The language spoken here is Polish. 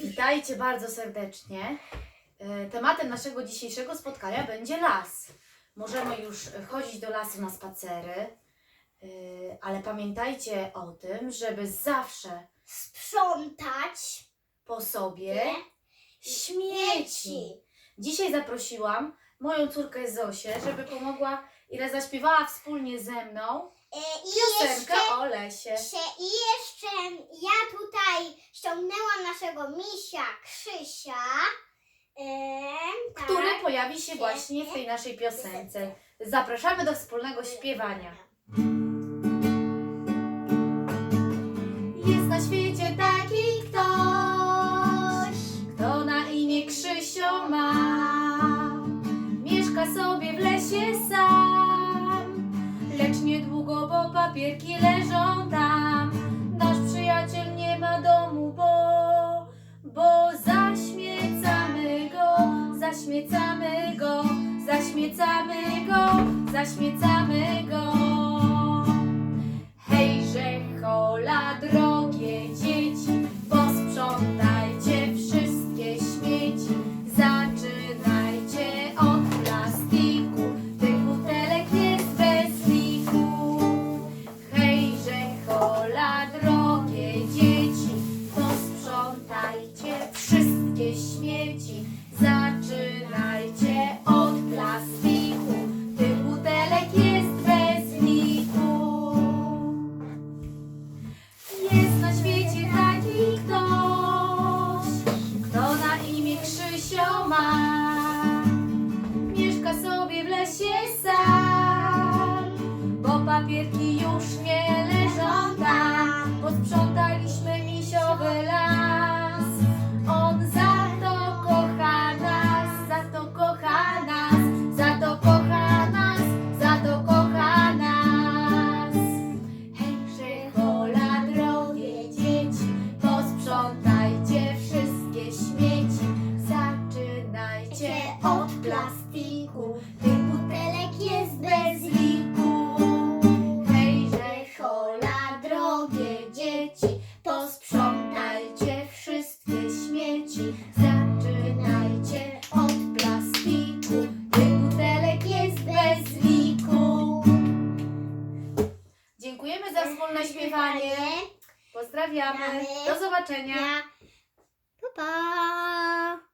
Witajcie bardzo serdecznie. E, Tematem naszego dzisiejszego spotkania będzie las. Możemy już chodzić do lasu na spacery, e, ale pamiętajcie o tym, żeby zawsze Sprzątać po sobie śmieci. Dzisiaj zaprosiłam moją córkę Zosię, żeby pomogła i zaśpiewała wspólnie ze mną I piosenkę jeszcze, o lesie. I jeszcze ja tutaj ściągnęłam naszego misia Krzysia. E, tak. który pojawi się właśnie w tej naszej piosence. Zapraszamy do wspólnego śpiewania. Jest na świecie taki ktoś, kto na imię Krzysio ma. Mieszka sobie w lesie sam, papierki leżą tam. Nasz przyjaciel nie ma domu, bo, bo zaśmiecamy go, zaśmiecamy go, zaśmiecamy go, zaśmiecamy papierki już nie dzieci, posprzątajcie wszystkie śmieci. Zaczynajcie od plastiku, tych butelek jest bez liku. Dziękujemy za wspólne śpiewanie. Pozdrawiamy. Do zobaczenia. Pa, pa.